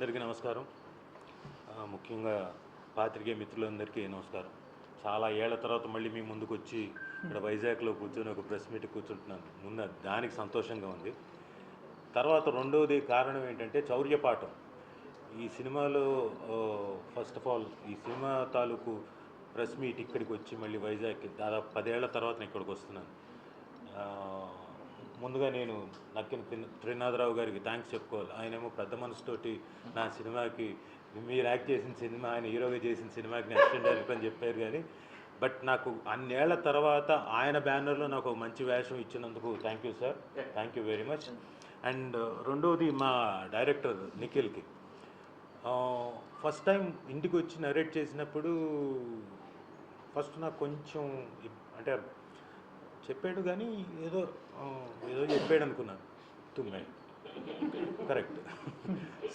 అందరికీ నమస్కారం. ముఖ్యంగా పాత్రికే మిత్రులందరికీ నమస్కారం. చాలా ఏళ్ళ తర్వాత మళ్ళీ మీ ముందుకు వచ్చి ఇక్కడ వైజాగ్లో కూర్చొని ఒక ప్రెస్ మీట్ కూర్చుంటున్నాను. ముందు దానికి సంతోషంగా ఉంది. తర్వాత రెండవది కారణం ఏంటంటే చౌర్యపాఠం. ఈ సినిమాలో ఫస్ట్ ఆఫ్ ఆల్ ఈ సినిమా తాలూకు ప్రెస్ మీట్ ఇక్కడికి వచ్చి మళ్ళీ వైజాగ్కి దాదాపు పదేళ్ళ తర్వాత ఇక్కడికి వస్తున్నాను. ముందుగా నేను నక్కిన త్రినాథరావు గారికి థ్యాంక్స్ చెప్పుకోవాలి. ఆయనేమో పెద్ద మనసుతోటి నా సినిమాకి మీరు యాక్ట్ చేసిన సినిమా ఆయన హీరోగా చేసిన సినిమాకి నేను అసిస్టెంట్ డైరెక్టర్ అని చెప్పారు కానీ బట్ నాకు అన్నేళ్ళ తర్వాత ఆయన బ్యానర్లో నాకు మంచి వేషం ఇచ్చినందుకు thank you sir thank you very much and రెండవది మా డైరెక్టర్ నిఖిల్కి. ఫస్ట్ టైం ఇంటికి వచ్చి నరేట్ చేసినప్పుడు ఫస్ట్ నాకు కొంచెం అంటే చెప్పాడు కానీ ఏదో ఏదో చెప్పాడు అనుకున్నాను. తుమ్మే. కరెక్ట్.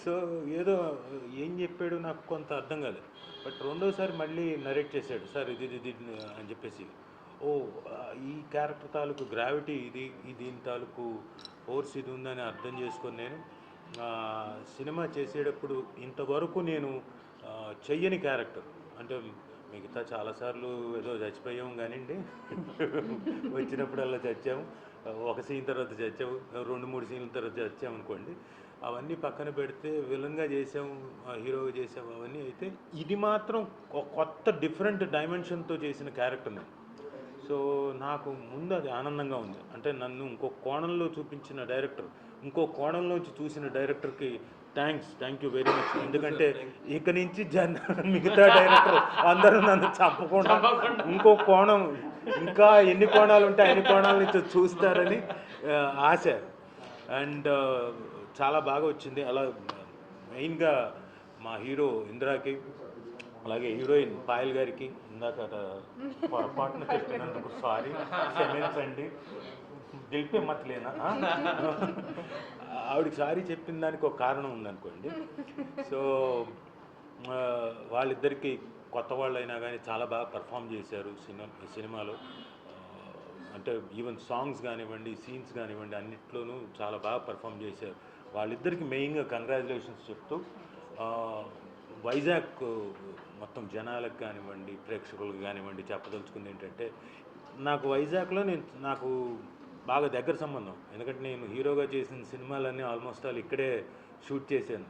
సో ఏదో ఏం చెప్పాడు నాకు కొంత అర్థం కాలేదు బట్ రెండోసారి మళ్ళీ నరేట్ చేశాడు. సార్ ఇది ఇది అని చెప్పేసి. ఓ ఈ క్యారెక్టర్ తాలూకు గ్రావిటీ ఇది ఈ దీని తాలూకు ఫోర్స్ ఇది ఉందని అర్థం చేసుకొని నేను సినిమా చేసేటప్పుడు ఇంతవరకు నేను చెయ్యని క్యారెక్టర్ అంటే మిగతా చాలాసార్లు ఏదో చచ్చిపోయాం కానివ్వండి. వచ్చినప్పుడల్లా చచ్చాము. ఒక సీన్ తర్వాత చచ్చాము. రెండు మూడు సీన్ల తర్వాత చచ్చాము అనుకోండి. అవన్నీ పక్కన పెడితే విలన్గా చేసాము హీరోగా చేసాము అవన్నీ అయితే ఇది మాత్రం కొత్త డిఫరెంట్ డైమెన్షన్తో చేసిన క్యారెక్టర్ నేను. సో నాకు ముందు అది ఆనందంగా ఉంది. అంటే నన్ను ఇంకో కోణంలో చూపించిన డైరెక్టర్ ఇంకో కోణంలోంచి చూసిన డైరెక్టర్కి thanks thank you very much. ఎందుకంటే ఇక నుంచి జన్ మిగతా డైరెక్టర్ అందరూ నన్ను చంపకుండా ఇంకో కోణం ఇంకా ఎన్ని కోణాలు ఉంటాయి అన్ని కోణాల నుంచి చూస్తారని ఆశ. అండ్ చాలా బాగా వచ్చింది. అలా మెయిన్గా మా హీరో ఇందిరాకి అలాగే హీరోయిన్ పాయల్ గారికి ఇందాక పొరపాటున చెప్పినందుకు సారీ. క్షమించండి గెలిపే మతలేనా ఆవిడకి సారీ చెప్పిన దానికి ఒక కారణం ఉందనుకోండి. సో వాళ్ళిద్దరికీ కొత్త వాళ్ళు అయినా కానీ చాలా బాగా పర్ఫామ్ చేశారు సినిమా సినిమాలో. అంటే ఈవెన్ సాంగ్స్ కానివ్వండి సీన్స్ కానివ్వండి అన్నిట్లోనూ చాలా బాగా పర్ఫామ్ చేశారు. వాళ్ళిద్దరికి మెయిన్గా కంగ్రాచులేషన్స్ చెప్తూ వైజాగ్ మొత్తం జనాలకు కానివ్వండి ప్రేక్షకులకు కానివ్వండి చెప్పదలుచుకుంది ఏంటంటే నాకు వైజాగ్లో నేను నాకు బాగా దగ్గర సంబంధం. ఎందుకంటే నేను హీరోగా చేసిన సినిమాలన్నీ ఆల్మోస్ట్ ఆల్ ఇక్కడే షూట్ చేశాను.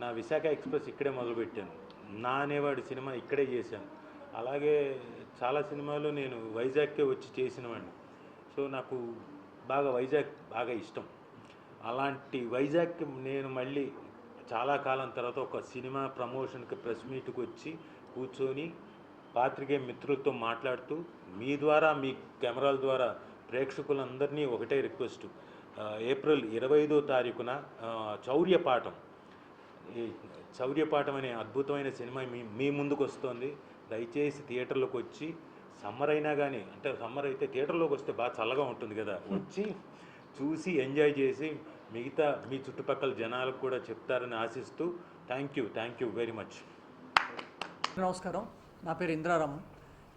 నా విశాఖ ఎక్స్ప్రెస్ ఇక్కడే మొదలుపెట్టాను. నా అనేవాడి సినిమా ఇక్కడే చేశాను. అలాగే చాలా సినిమాలు నేను వైజాగ్కే వచ్చి చేసినవాడిని. సో నాకు బాగా వైజాగ్ బాగా ఇష్టం. అలాంటి వైజాగ్కి నేను మళ్ళీ చాలా కాలం తర్వాత ఒక సినిమా ప్రమోషన్కి ప్రెస్ మీట్కి వచ్చి కూర్చొని పాత్రికేయ మిత్రులతో మాట్లాడుతూ మీ ద్వారా మీ కెమెరాల ద్వారా ప్రేక్షకులందరినీ ఒకటే రిక్వెస్ట్. ఏప్రిల్ ఇరవై ఐదో తారీఖున చౌర్యపాఠం. ఈ చౌర్యపాఠం అనే అద్భుతమైన సినిమా మీ మీ ముందుకు వస్తుంది దయచేసి థియేటర్లోకి వచ్చి సమ్మర్ అయినా కానీ అంటే సమ్మర్ అయితే థియేటర్లోకి వస్తే బాగా చల్లగా ఉంటుంది కదా. వచ్చి చూసి ఎంజాయ్ చేసి మిగతా మీ చుట్టుపక్కల జనాలకు కూడా చెప్తారని ఆశిస్తూ thank you thank you very much. నమస్కారం. నా పేరు ఇంద్రారామ్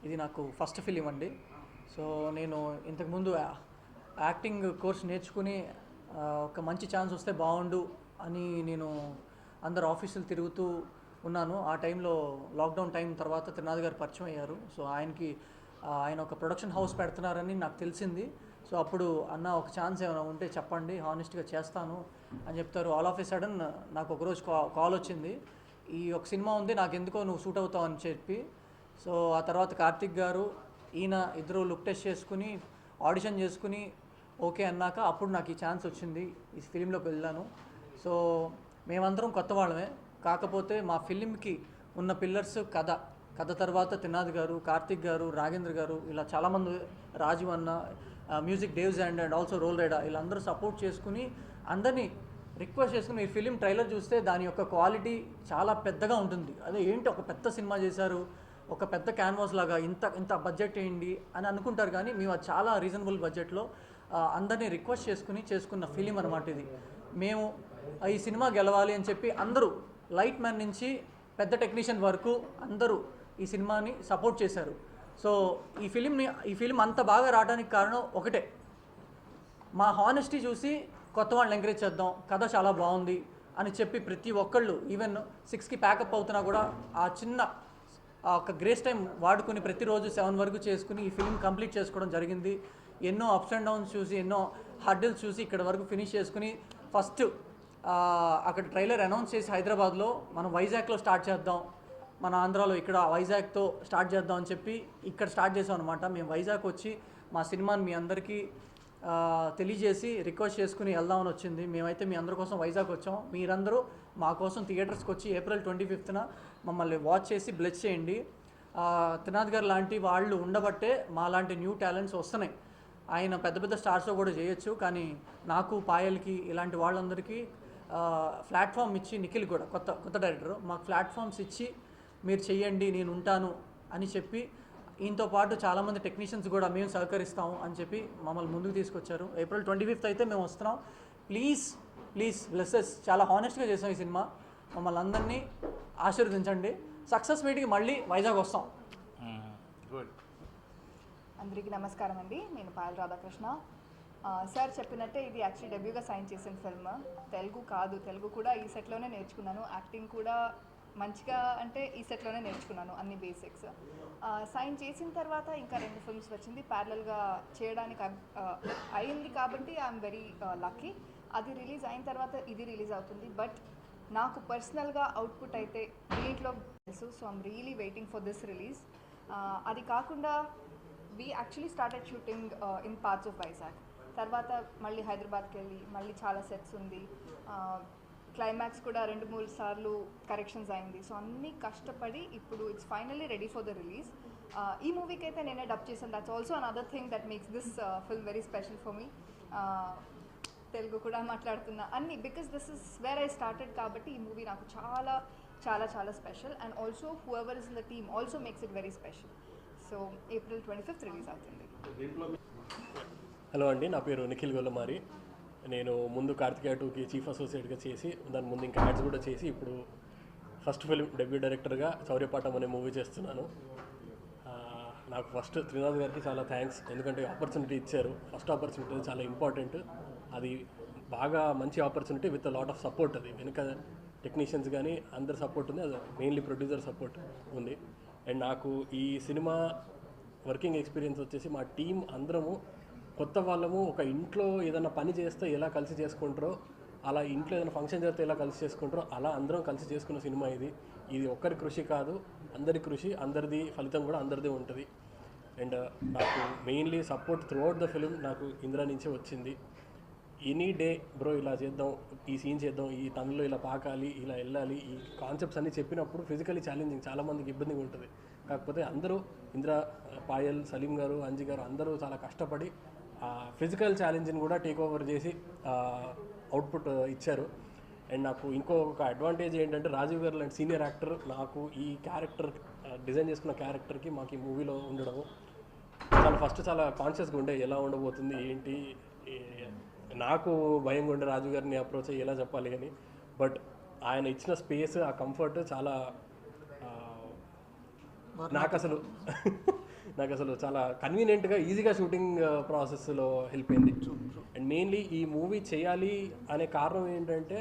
ఇది నాకు ఫస్ట్ ఫిలిం అండి. సో నేను ఇంతకుముందు యాక్టింగ్ కోర్స్ నేర్చుకుని ఒక మంచి ఛాన్స్ వస్తే బాగుండు అని నేను అందరు ఆఫీసులు తిరుగుతూ ఉన్నాను. ఆ టైంలో లాక్డౌన్ టైం తర్వాత త్రినాథ్ గారు పరిచయం అయ్యారు. సో ఆయనకి ఆయన ఒక ప్రొడక్షన్ హౌస్ పెడుతున్నారని నాకు తెలిసింది. సో అప్పుడు అన్న ఒక ఛాన్స్ ఏమైనా ఉంటే చెప్పండి హానెస్ట్గా చేస్తాను అని చెప్తారు. ఆల్ ఆఫ్ ఏ సడన్ నాకు ఒకరోజు కా కాల్ వచ్చింది. ఈ ఒక సినిమా ఉంది నాకు ఎందుకో నువ్వు సూట్ అవుతావు అని చెప్పి. సో ఆ తర్వాత కార్తిక్ గారు ఈయన ఇద్దరు లుక్ టెస్ట్ చేసుకుని ఆడిషన్ చేసుకుని ఓకే అన్నాక అప్పుడు నాకు ఈ ఛాన్స్ వచ్చింది ఈ ఫిలింలోకి వెళ్ళాను. సో మేమందరం కొత్త వాళ్ళమే. కాకపోతే మా ఫిలింకి ఉన్న పిల్లర్స్ కథ కథ తర్వాత తినాద్ గారు కార్తిక్ గారు రాగేంద్ర గారు ఇలా చాలామంది రాజీవ్ అన్న music Davzand and also Roll Rida వీళ్ళందరూ సపోర్ట్ చేసుకుని అందరినీ రిక్వెస్ట్ చేసుకుని ఈ ఫిలిం ట్రైలర్ చూస్తే దాని యొక్క క్వాలిటీ చాలా పెద్దగా ఉంటుంది. అదే ఏంటి ఒక పెద్ద సినిమా చేశారు? ఒక పెద్ద క్యాన్వాస్ లాగా ఇంత ఇంత బడ్జెట్ ఏంటి అని అనుకుంటారు కానీ మేము అది చాలా రీజనబుల్ బడ్జెట్లో అందరినీ రిక్వెస్ట్ చేసుకుని చేసుకున్న ఫిలిం అనమాట ఇది. మేము ఈ సినిమా గెలవాలి అని చెప్పి అందరూ లైట్ మ్యాన్ నుంచి పెద్ద టెక్నీషియన్ వరకు అందరూ ఈ సినిమాని సపోర్ట్ చేశారు. సో ఈ ఫిలింని ఈ ఫిలిం అంత బాగా రావడానికి కారణం ఒకటే. మా హానెస్టీ చూసి కొత్త వాళ్ళని ఎంకరేజ్ చేద్దాం కథ చాలా బాగుంది అని చెప్పి ప్రతి ఒక్కళ్ళు ఈవెన్ సిక్స్కి ప్యాకప్ అవుతున్నా కూడా ఆ చిన్న ఒక గ్రేస్ టైం వాడుకుని ప్రతిరోజు సెవెన్ వరకు చేసుకుని ఈ ఫిలిం కంప్లీట్ చేసుకోవడం జరిగింది. ఎన్నో అప్స్ అండ్ డౌన్స్ చూసి ఎన్నో హర్డిల్స్ చూసి ఇక్కడ వరకు ఫినిష్ చేసుకుని ఫస్ట్ అక్కడ ట్రైలర్ అనౌన్స్ చేసి హైదరాబాద్లో మనం వైజాగ్లో స్టార్ట్ చేద్దాం. మన ఆంధ్రాలో ఇక్కడ వైజాగ్తో స్టార్ట్ చేద్దాం అని చెప్పి ఇక్కడ స్టార్ట్ చేసాం అనమాట మేము వైజాగ్ వచ్చి మా సినిమాని మీ అందరికీ తెలియజేసి రిక్వెస్ట్ చేసుకుని వెళ్దామని వచ్చింది. మేమైతే మీ అందరి కోసం వైజాగ్ వచ్చాం. మీరందరూ మా కోసం థియేటర్స్కి వచ్చి ఏప్రిల్ ట్వంటీ ఫిఫ్త్న మమ్మల్ని వాచ్ చేసి బ్లెస్ చేయండి. త్రినాథ్ గారు లాంటి వాళ్ళు ఉండబట్టే మా లాంటి న్యూ టాలెంట్స్ వస్తున్నాయి. ఆయన పెద్ద పెద్ద స్టార్స్లో కూడా చేయొచ్చు కానీ నాకు పాయల్కి ఇలాంటి వాళ్ళందరికీ ప్లాట్ఫామ్ ఇచ్చి నిఖిల్ కూడా కొత్త కొత్త డైరెక్టర్ మాకు ప్లాట్ఫామ్స్ ఇచ్చి మీరు చెయ్యండి నేను ఉంటాను అని చెప్పి ఈయనతో పాటు చాలామంది టెక్నీషియన్స్ కూడా మేము సహకరిస్తాము అని చెప్పి మమ్మల్ని ముందుకు తీసుకొచ్చారు. ఏప్రిల్ ట్వంటీ ఫిఫ్త్ అయితే మేము వస్తున్నాం. Please please blesses. చాలా హానెస్ట్గా చేసాం ఈ సినిమా. మమ్మల్ని అందరినీ ఆశీర్వదించండి. సక్సెస్ మీట్కి మళ్ళీ వైజాగ్ వస్తాం. గుడ్. అందరికీ నమస్కారం అండి. నేను పాయల్ రాధాకృష్ణ. సార్ చెప్పినట్టే ఇది యాక్చువల్లీ డెబ్యూగా సైన్ చేసిన ఫిల్మ్ తెలుగు కాదు. తెలుగు కూడా ఈ సెట్లోనే నేర్చుకున్నాను. యాక్టింగ్ కూడా మంచిగా అంటే ఈ సెట్లోనే నేర్చుకున్నాను అన్ని బేసిక్స్ సైన్ చేసిన తర్వాత ఇంకా రెండు ఫిల్మ్స్ వచ్చింది. ప్యారలల్గా చేయడానికి అయింది కాబట్టి ఐఎమ్ వెరీ లక్కీ అది రిలీజ్ అయిన తర్వాత ఇది రిలీజ్ అవుతుంది. బట్ నాకు పర్సనల్గా అవుట్పుట్ అయితే దీంట్లో తెలుసు. So I'm really waiting for this release. అది కాకుండా we actually started shooting in parts of Vizag. తర్వాత మళ్ళీ హైదరాబాద్కి వెళ్ళి మళ్ళీ చాలా సెట్స్ ఉంది. క్లైమాక్స్ కూడా రెండు మూడు సార్లు కరెక్షన్స్ అయింది. సో అన్నీ కష్టపడి ఇప్పుడు it's finally ready for the release. ఈ మూవీకి అయితే నేనే డబ్ చేశాను. That's also another thing that makes this film very special for me Telugu కూడా మాట్లాడుతున్నా. అన్ని because this is where I started కాబట్టి ఈ మూవీ నాకు చాలా చాలా చాలా special and also whoever is in the team also makes it very special so April twenty fifth release అవుతుంది. హలో అండి నా పేరు నిఖిల్ గొల్లమారి. నేను ముందు కార్తికేయ టూకి చీఫ్ అసోసియేట్గా చేసి దాని ముందు ఇంకా యాడ్స్ కూడా చేసి ఇప్పుడు ఫస్ట్ ఫిల్మ్ డెబ్యూ డైరెక్టర్గా చౌర్యపాఠం అనే మూవీ చేస్తున్నాను. నాకు ఫస్ట్ త్రినాథ్ గారికి చాలా థ్యాంక్స్ ఎందుకంటే ఆపర్చునిటీ ఇచ్చారు. ఫస్ట్ ఆపర్చునిటీ చాలా ఇంపార్టెంట్ అది బాగా మంచి opportunity with lot of support అది. వెనుక టెక్నీషియన్స్ కానీ అందరి సపోర్ట్ ఉంది. అది మెయిన్లీ ప్రొడ్యూసర్ సపోర్ట్ ఉంది. అండ్ నాకు ఈ సినిమా వర్కింగ్ ఎక్స్పీరియన్స్ వచ్చేసి మా టీం అందరము కొత్త వాళ్ళము ఒక ఇంట్లో ఏదైనా పని చేస్తే ఎలా కలిసి చేసుకుంటారో అలా ఇంట్లో ఏదైనా ఫంక్షన్ జరిగితే ఎలా కలిసి చేసుకుంటారో అలా అందరం కలిసి చేసుకున్న సినిమా ఇది. ఇది ఒక్కరి కృషి కాదు అందరి కృషి అందరిది ఫలితం కూడా అందరిదే ఉంటుంది. అండ్ నాకు mainly support throughout the film నాకు ఇందిరా నుంచే వచ్చింది. ఎనీ డే బ్రో ఇలా చేద్దాం ఈ సీన్ చేద్దాం ఈ తనలో ఇలా పాకాలి ఇలా వెళ్ళాలి ఈ కాన్సెప్ట్స్ అన్నీ చెప్పినప్పుడు ఫిజికలీ ఛాలెంజింగ్ చాలామందికి ఇబ్బందిగా ఉంటుంది. కాకపోతే అందరూ ఇందిరా పాయల్ సలీం గారు అంజి గారు అందరూ చాలా కష్టపడి ఫిజికల్ ఛాలెంజ్ని కూడా టేక్ ఓవర్ చేసి అవుట్పుట్ ఇచ్చారు. అండ్ నాకు ఇంకో ఒక అడ్వాంటేజ్ ఏంటంటే రాజీవ్ గారు లాంటి సీనియర్ యాక్టర్ నాకు ఈ క్యారెక్టర్ డిజైన్ చేసుకున్న క్యారెక్టర్కి మాకు ఈ మూవీలో ఉండడము చాలా ఫస్ట్ చాలా కాన్షియస్గా ఉండే ఎలా ఉండబోతుంది ఏంటి నాకు భయంగా ఉండే రాజు గారిని అప్రోచ్ అయ్యి ఎలా చెప్పాలి కానీ బట్ ఆయన ఇచ్చిన స్పేస్ ఆ కంఫర్ట్ చాలా నాకు అసలు నాకు అసలు చాలా కన్వీనియంట్గా ఈజీగా షూటింగ్ ప్రాసెస్లో హెల్ప్ అయింది. అండ్ మెయిన్లీ ఈ మూవీ చేయాలి అనే కారణం ఏంటంటే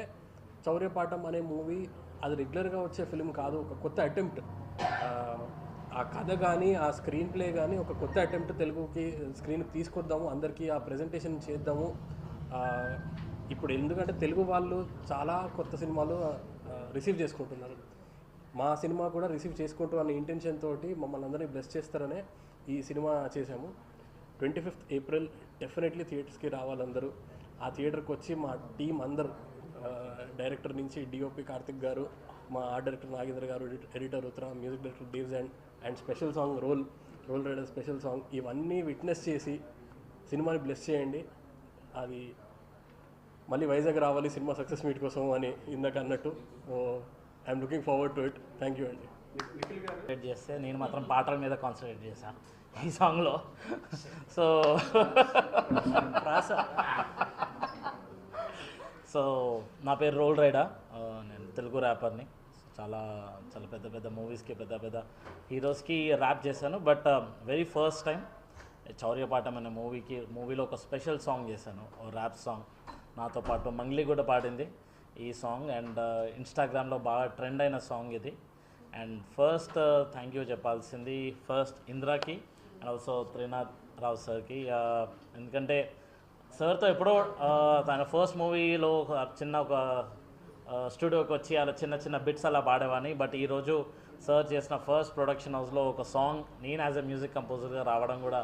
చౌర్యపాఠం అనే మూవీ అది రెగ్యులర్గా వచ్చే ఫిలిం కాదు ఒక కొత్త అటెంప్ట్ ఆ కథ కానీ ఆ స్క్రీన్ ప్లే కానీ ఒక కొత్త అటెంప్ట్ తెలుగుకి స్క్రీన్కి తీసుకొద్దాము అందరికీ ఆ ప్రజెంటేషన్ చేద్దాము. ఇప్పుడు ఎందుకంటే తెలుగు వాళ్ళు చాలా కొత్త సినిమాలు రిసీవ్ చేసుకుంటున్నారు. మా సినిమా కూడా రిసీవ్ చేసుకుంటూ అనే ఇంటెన్షన్ తోటి మమ్మల్ని అందరినీ బ్లెస్ చేస్తారనే ఈ సినిమా చేశాము. ట్వంటీ ఫిఫ్త్ ఏప్రిల్ డెఫినెట్లీ థియేటర్స్కి రావాలందరూ ఆ థియేటర్కి వచ్చి మా టీం అందరూ డైరెక్టర్ నుంచి డిఓపి కార్తిక్ గారు మా ఆర్ట్ డైరెక్టర్ నాగేంద్ర గారు editor Uttara music director Davzand and special song Roll Roll Rida special song ఇవన్నీ విట్నెస్ చేసి సినిమాని బ్లెస్ చేయండి. అది మళ్ళీ వైజాగ్ రావాలి సినిమా సక్సెస్ మీట్ కోసం అని ఇందాక అన్నట్టు. I'm looking forward to it thank you అండి చేస్తే నేను మాత్రం పాటల మీద కాన్సన్ట్రేట్ చేశాను ఈ సాంగ్లో సో సో నా పేరు రోల్ రైడా. ఆ, నేను తెలుగు ర్యాపర్ని చాలా చాలా పెద్ద పెద్ద మూవీస్కి పెద్ద పెద్ద హీరోస్కి ర్యాప్ చేశాను. But very first time Chaurya Paatam అనే మూవీకి మూవీలో ఒక స్పెషల్ సాంగ్ చేశాను. ఓ ర్యాప్ సాంగ్ నాతో పాటు మంగ్లీ కూడా పాడింది ఈ సాంగ్. అండ్ uh, ఇన్స్టాగ్రామ్లో బాగా ట్రెండ్ అయిన సాంగ్ ఇది. అండ్ ఫస్ట్ థ్యాంక్ యూ చెప్పాల్సింది. ఫస్ట్ ఇంద్రాకి అండ్ ఆల్సో త్రినాథ్ రావు సార్కి. Uh, ఎందుకంటే సార్తో ఎప్పుడో uh, తన ఫస్ట్ మూవీలో ఒక చిన్న ఒక స్టూడియోకి వచ్చి అలా చిన్న చిన్న బిట్స్ అలా పాడేవాని బట్ ఈరోజు సార్ చేసిన ఫస్ట్ ప్రొడక్షన్ హౌస్లో ఒక సాంగ్ నేను యాజ్ ఎ మ్యూజిక్ కంపోజర్గా రావడం కూడా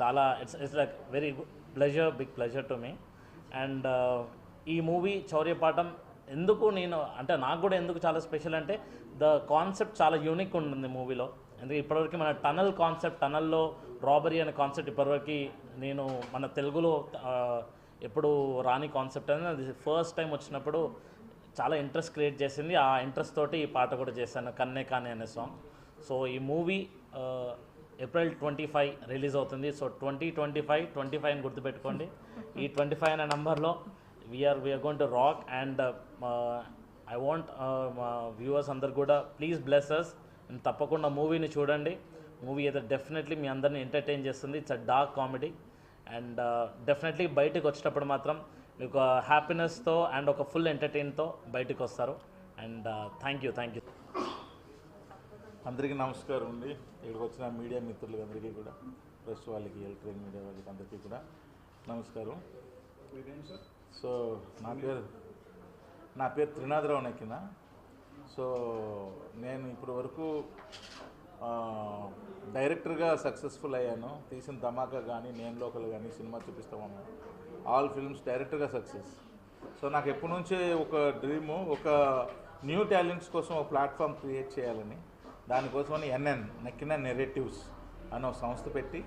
చాలా it's it's like very good pleasure big pleasure to me and ఈ మూవీ చౌర్యపాఠం ఎందుకు నేను అంటే నాకు కూడా ఎందుకు చాలా స్పెషల్ అంటే ద కాన్సెప్ట్ చాలా యూనిక్ ఉంటుంది మూవీలో. ఎందుకంటే ఇప్పటివరకు మన టనల్ కాన్సెప్ట్ టనల్లో రాబరీ అనే కాన్సెప్ట్ ఇప్పటివరకు నేను మన తెలుగులో ఎప్పుడు రాని కాన్సెప్ట్ అనేది అది ఫస్ట్ టైం వచ్చినప్పుడు చాలా ఇంట్రెస్ట్ క్రియేట్ చేసింది. ఆ ఇంట్రెస్ట్ తోటి ఈ పాట కూడా చేశాను కన్నే కానే అనే సాంగ్. సో ఈ movie April twenty five release అవుతుంది. So twenty twenty five twenty five అని గుర్తుపెట్టుకోండి. ఈ ట్వంటీ ఫైవ్ అనే నెంబర్లో we're we're going to rock and I want మా వ్యూవర్స్ అందరు కూడా ప్లీజ్ బ్లెస్ తప్పకుండా మూవీని చూడండి. మూవీ అయితే డెఫినెట్లీ మీ అందరిని ఎంటర్టైన్ చేస్తుంది. It's a dark comedy and definitely బయటకు వచ్చేటప్పుడు మాత్రం మీకు హ్యాపీనెస్తో అండ్ ఒక ఫుల్ ఎంటర్టైన్తో బయటకు వస్తారు. And thank you thank you అందరికీ నమస్కారం అండి. ఇక్కడికి వచ్చిన మీడియా మిత్రులకి అందరికీ కూడా ప్రెస్ వాళ్ళకి ఎలక్ట్రానిక్ మీడియా వాళ్ళకి అందరికీ కూడా నమస్కారం. సో నా పేరు నా పేరు త్రినాథరావు నక్కిన. సో నేను ఇప్పటి వరకు డైరెక్టర్గా సక్సెస్ఫుల్ అయ్యాను. తీసిన ధమాకా కానీ నేను లోకల్ కానీ సినిమా చూపిస్తామన్నా ఆల్ ఫిల్మ్స్ డైరెక్టర్గా సక్సెస్. సో నాకు ఎప్పటి నుంచే ఒక డ్రీము ఒక న్యూ టాలెంట్స్ కోసం ఒక ప్లాట్ఫామ్ క్రియేట్ చేయాలని దానికోసమని ఎన్ఎన్ నక్కిన నెరేటివ్స్ అనే ఒక సంస్థ పెట్టి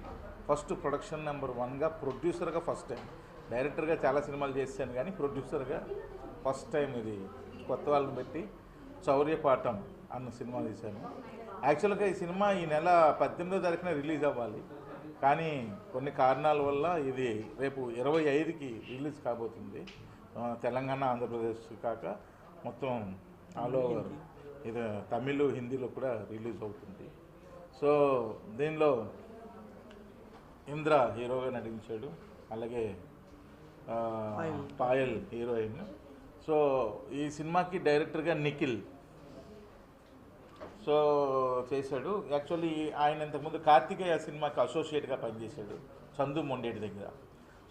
ఫస్ట్ ప్రొడక్షన్ నెంబర్ వన్గా ప్రొడ్యూసర్గా ఫస్ట్ టైం. డైరెక్టర్గా చాలా సినిమాలు చేశాను కానీ ప్రొడ్యూసర్గా ఫస్ట్ టైం ఇది. కొత్త వాళ్ళని పెట్టి చౌర్యపాఠం అన్న సినిమా తీశాను. యాక్చువల్గా ఈ సినిమా ఈ నెల పద్దెనిమిదో తారీఖున రిలీజ్ అవ్వాలి. కానీ కొన్ని కారణాల వల్ల ఇది రేపు ఇరవై ఐదుకి రిలీజ్ కాబోతుంది. తెలంగాణ ఆంధ్రప్రదేశ్ కాక మొత్తం ఆల్ ఓవర్. ఇది తమిళ్ హిందీలో కూడా రిలీజ్ అవుతుంది. సో దీనిలో ఇంద్ర హీరోగా నటించాడు. అలాగే పాయల్. హీరోయిన్. సో ఈ సినిమాకి డైరెక్టర్గా నిఖిల్. సో చేశాడు. యాక్చువల్లీ ఆయన ఇంతకుముందు కార్తికేయ సినిమాకి అసోసియేట్గా పనిచేశాడు చందు మొండేటి దగ్గర.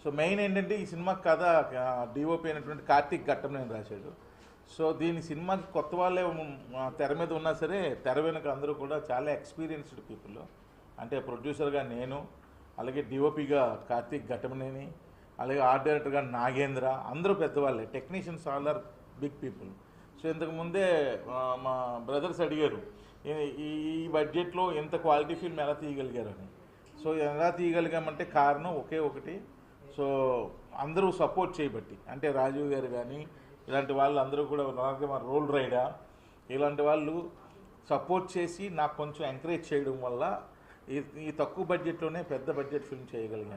సో మెయిన్ ఏంటంటే ఈ సినిమా కథ డిఓపి అయినటువంటి కార్తిక్ ఘట్టంనేని రాశాడు. సో దీని సినిమాకి కొత్త వాళ్ళే తెర మీద ఉన్నా సరే తెర వెనుక అందరూ కూడా చాలా ఎక్స్పీరియన్స్డ్ పీపుల్ అంటే ప్రొడ్యూసర్గా నేను అలాగే డిఓపిగా కార్తీక్ ఘటమనేని అలాగే ఆర్ట్ డైరెక్టర్గా నాగేంద్ర అందరూ పెద్దవాళ్ళే. Technicians all are big people so ఇంతకుముందే మా బ్రదర్స్ అడిగారు ఈ- ఈ ఈ బడ్జెట్లో ఇంత క్వాలిటీ ఫిల్మ్ ఎలా తీయగలిగారని. సో ఎలా తీయగలిగామంటే కారణం ఒకే ఒకటి. సో అందరూ సపోర్ట్ చేయబట్టి అంటే రాజీవ్ గారు కానీ ఇలాంటి వాళ్ళు అందరూ కూడా అలాగే మా రోల్ రైడా ఇలాంటి వాళ్ళు సపోర్ట్ చేసి నాకు కొంచెం ఎంకరేజ్ చేయడం వల్ల ఈ ఈ తక్కువ బడ్జెట్లోనే పెద్ద బడ్జెట్ ఫిల్మ్ చేయగలిగాను.